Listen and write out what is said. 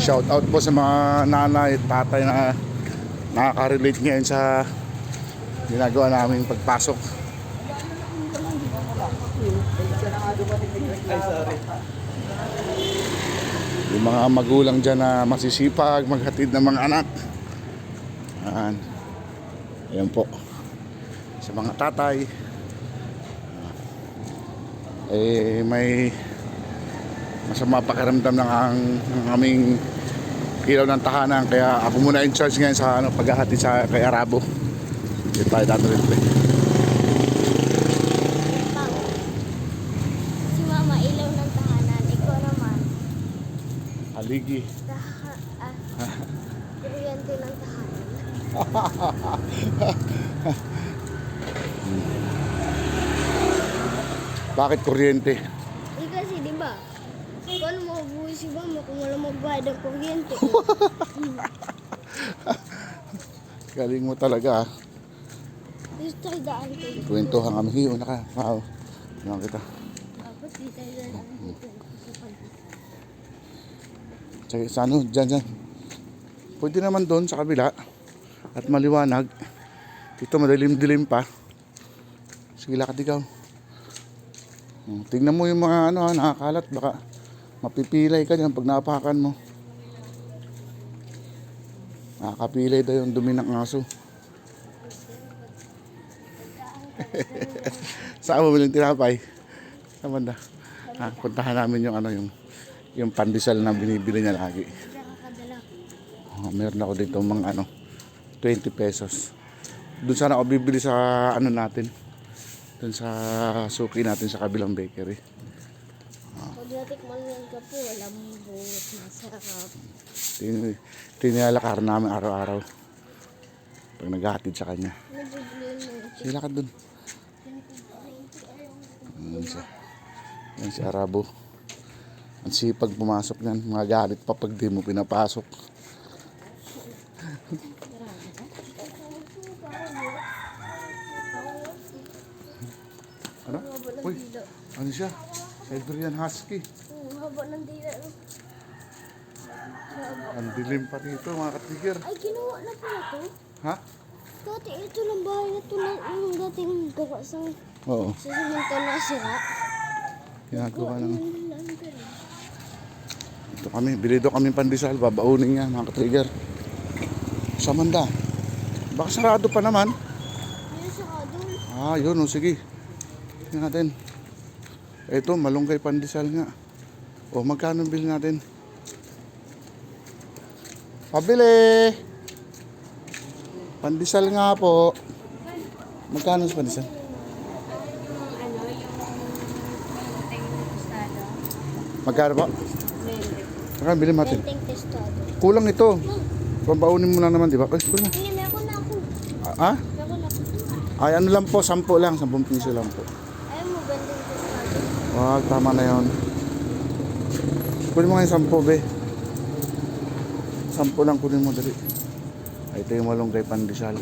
Shout out po sa mga nanay at tatay na nakaka-relate ngayon sa ginagawa naming pagpasok. Yung mga magulang dyan na masisipag, maghatid ng mga anak. Ayan. Ayan po. Sa mga tatay. Eh, may masama pakiramdam ng ang, ng aming ilaw ng tahanan. Kaya ako muna in charge ngayon sa ano, paghahati sa kay Arabo. Hindi tayo datuloy. Pang. Si Mama, ilaw ng tahanan. Ikaw naman. Haligi. Taha, ah, kuryente ng tahanan. Bakit kuryente? Eh kasi, di ba? Paano mabuhay si Mama kung wala magbayad ng kuryente? Galing mo talaga ah. Gusto tayo daan ko. Kwentuhan kami. Hiyo na ka. Wow. Naman kita. Tapos di tayo daan dito. Sa ano, dyan, dyan. Pwede naman doon sa kabila. At maliwanag. Dito madilim-dilim pa. Sige, lakad ikaw. Hmm, Tingnan mo yung mga ano, ha, nakakalat. Baka mapipilay ka dyan pag napakan mo. Nakakapilay daw yung dumi ng aso. Saan mo bilang tinapay? Sa banda. Ha, puntahan namin yung ano yung yung pandesal na binibili niya lagi. Oh, meron ako dito mga ano 20 pesos. Doon sana ako bibili sa ano natin. Doon sa suki natin sa kabilang bakery. Natikman yan ka po, alam mo buot masarap. Tin tinalakar namin araw-araw. Pag naghahatid sa kanya. Nabibili mo. Sige, lakad doon. Yan siya. Yan si Arabo. Ang sipag pumasok niyan. Mga galit pa pag di mo pinapasok. Ano? Haba ng Uy, ano siya? Siberian Husky. Hmm, haba ng dila. Ang dilim pa dito mga katigir. Ay, ginawa na pala to. Ha? Dati ito lang bahay na ito na yung dating gawa sa Oo. sa simento na sira. Ginagawa pero. Ito kami, bilido kami pandesal, babaunin niya mga katrigger. Sa manda. Baka sarado pa naman. Yun sa kadol. Ah, yun, oh, sige. Tingnan natin. Ito, malunggay pandesal nga. O, magkano bili natin? Pabili! Pandesal nga po. Magkano sa pandesal? Ano. Magkano po? Magkano bili natin? Kulang ito. Pambaunin mo lang naman, di ba? Ay, kulang. Meron na ako. Ah? Na ako. Ay, ano lang po, 10 lang, 10 piso lang po. Wag, tama na yon. Kunin mo nga yung 10, be. 10 lang kunin mo, dali. Ito yung malunggay pandesal.